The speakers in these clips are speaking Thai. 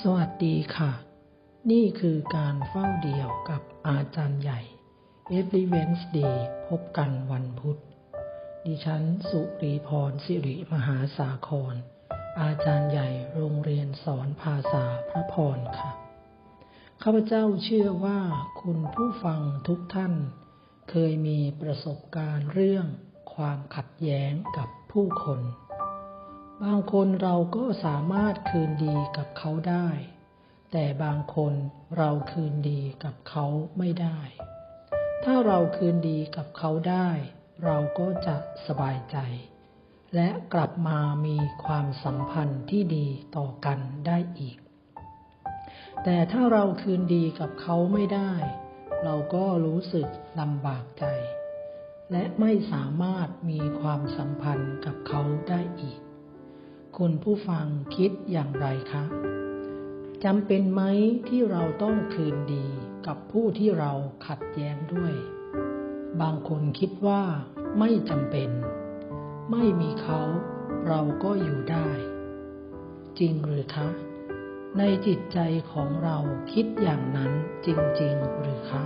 สวัสดีค่ะ นี่คือการเฝ้าเดี่ยวกับอาจารย์ใหญ่ Every Wednesday พบกันวันพุธ ดิฉันสุรีพรสิริมหาสาคร อาจารย์ใหญ่โรงเรียนสอนภาษาพระพรค่ะ ข้าพเจ้าเชื่อว่าคุณผู้ฟังทุกท่าน เคยมีประสบการณ์เรื่องความขัดแย้งกับผู้คน บางคนเราก็สามารถคืนดีกับเขาได้ แต่บางคนเราคืนดีกับเขาไม่ได้ ถ้าเราคืนดีกับเขาได้ เราก็จะสบายใจ และกลับมามีความสัมพันธ์ที่ดีต่อกันได้อีก แต่ถ้าเราคืนดีกับเขาไม่ได้ เราก็รู้สึกลำบากใจ และไม่สามารถมีความสัมพันธ์กับเขาได้อีก คุณผู้ฟังคิดอย่างไรคะจำเป็นไหมที่เราต้องคืนดีกับผู้ที่เราขัดแย้งด้วย บางคนคิดว่าไม่จำเป็น ไม่มีเขาเราก็อยู่ได้ จริงหรือคะ ในจิตใจของเราคิดอย่างนั้นจริง ๆ หรือคะ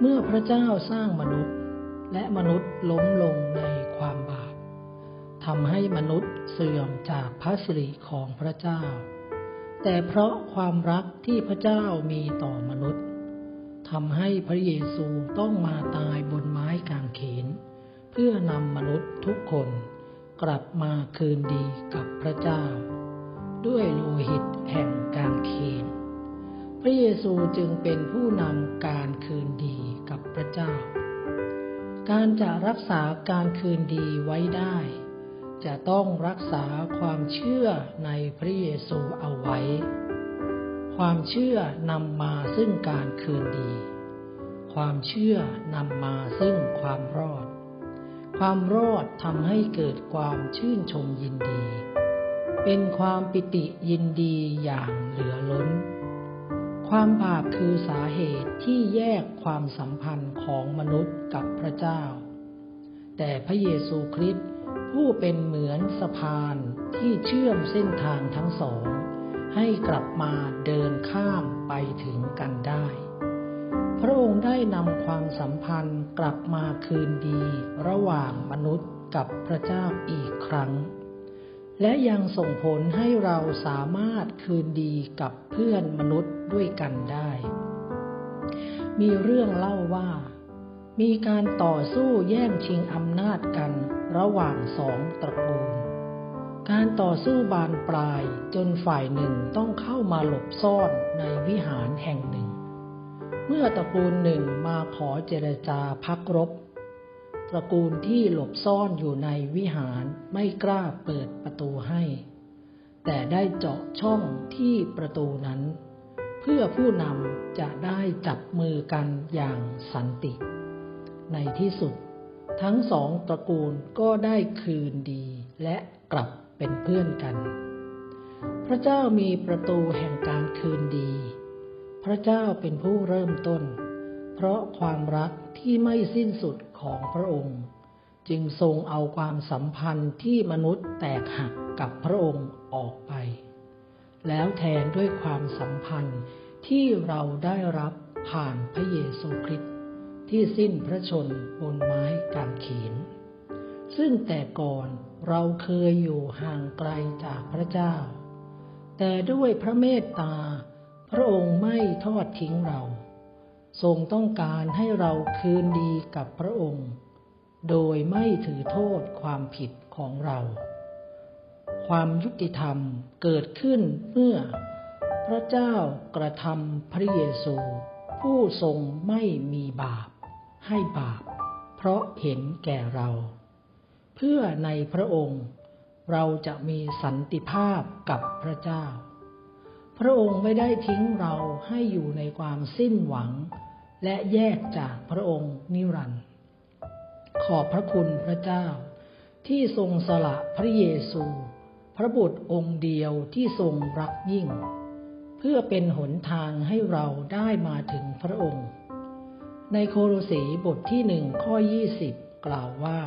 เมื่อพระเจ้าสร้างมนุษย์และมนุษย์ล้มลงใน ทำให้มนุษย์เสื่อมจากพระสิริของพระเจ้า แต่เพราะความรักที่พระเจ้ามีต่อมนุษย์ทำให้พระเยซูต้องมาตายบนไม้กางเขน เพื่อนำมนุษย์ทุกคนกลับมาคืนดีกับพระเจ้า ด้วยโลหิตแห่งกางเขน พระเยซูจึงเป็นผู้นำการคืนดีกับพระเจ้า การจะรักษาการคืนดีไว้ได้ จะต้องรักษาความเชื่อในพระเยซูเอาไว้ ความเชื่อนำมาซึ่งการคืนดี ความเชื่อนำมาซึ่งความรอด ความรอดทำให้เกิดความชื่นชมยินดี เป็นความปิติยินดีอย่างเหลือล้น ความบาปคือสาเหตุที่แยกความสัมพันธ์ของมนุษย์กับพระเจ้า แต่พระเยซูคริสต์ ผู้เป็นเหมือนสะพานที่เชื่อมเส้นทางทั้งสอง ให้กลับมาเดินข้ามไปถึงกันได้ พระองค์ได้นำความสัมพันธ์กลับมาคืนดีระหว่างมนุษย์กับพระเจ้าอีกครั้ง และยังส่งผลให้เราสามารถคืนดีกับเพื่อนมนุษย์ด้วยกันได้ มีเรื่องเล่าว่า มีการต่อสู้แย่งชิงอำนาจกัน ระหว่างสองตระกูล การต่อสู้บานปลายจนฝ่ายหนึ่งต้องเข้ามาหลบซ่อนในวิหารแห่งหนึ่ง เมื่อตระกูลหนึ่งมาขอเจรจาพักรบ ตระกูลที่หลบซ่อนอยู่ในวิหารไม่กล้าเปิดประตูให้ แต่ได้เจาะช่องที่ประตูนั้น เพื่อผู้นำจะได้จับมือกันอย่างสันติ ในที่สุด ทั้งสองตระกูลก็ได้คืนดีและกลับเป็นเพื่อนกัน พระเจ้ามีประตูแห่งการคืนดี พระเจ้าเป็นผู้เริ่มต้น เพราะความรักที่ไม่สิ้นสุดของพระองค์ จึงทรงเอาความสัมพันธ์ที่มนุษย์แตกหักกับพระองค์ออกไป แล้วแทนด้วยความสัมพันธ์ที่เราได้รับผ่านพระเยซูคริสต์ ที่สิ้นพระชนบนไม้กางเขน ซึ่งแต่ก่อนเราเคยอยู่ห่างไกลจากพระเจ้า แต่ด้วยพระเมตตา พระองค์ไม่ทอดทิ้งเรา ทรงต้องการให้เราคืนดีกับพระองค์ โดยไม่ถือโทษความผิดของเรา ความยุติธรรมเกิดขึ้นเมื่อ พระเจ้ากระทำพระเยซู ผู้ทรงไม่มีบาป ให้บาป เพราะเห็นแก่เรา เพื่อในพระองค์เราจะมีสันติภาพกับพระเจ้า พระองค์ไม่ได้ทิ้งเราให้อยู่ในความสิ้นหวัง และแยกจากพระองค์นิรันดร์ ขอบพระคุณพระเจ้า ที่ทรงสละพระเยซู พระบุตรองค์เดียวที่ทรงรักยิ่ง เพื่อเป็นหนทางให้เราได้มาถึงพระองค์ ในโคโลสีบทที่หนึ่งข้อยี่สิบกล่าวว่า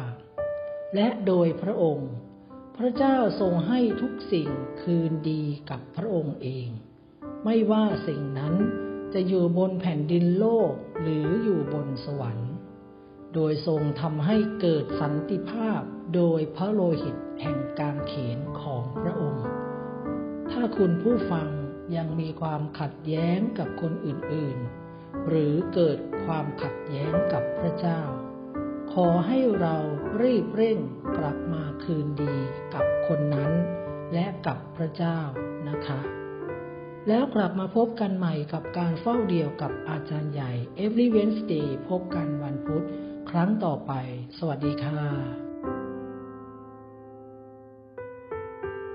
และโดยพระองค์พพระเจ้าทรงให้ทุกสิ่งคืนดีกับพระองค์เอง ไม่ว่าสิ่งนั้นจะอยู่บนแผ่นดินโลกหรืออยู่บนสวรรค์ โดยทรงทำให้เกิดสันติภาพโดยพระโลหิตแห่งการเขนของพระองค์ ถ้าคุณผู้ฟังยังมีความขัดแย้งกับคนอื่นๆ หรือเกิดความขัดแย้งกับพระเจ้า ขอให้เรารีบเร่งกลับมาคืนดีกับคนนั้น และกับพระเจ้านะคะ แล้วกลับมาพบกันใหม่กับการเฝ้าเดียวกับอาจารย์ใหญ่ Every Wednesday พบกันวันพุธครั้งต่อไป สวัสดีค่ะ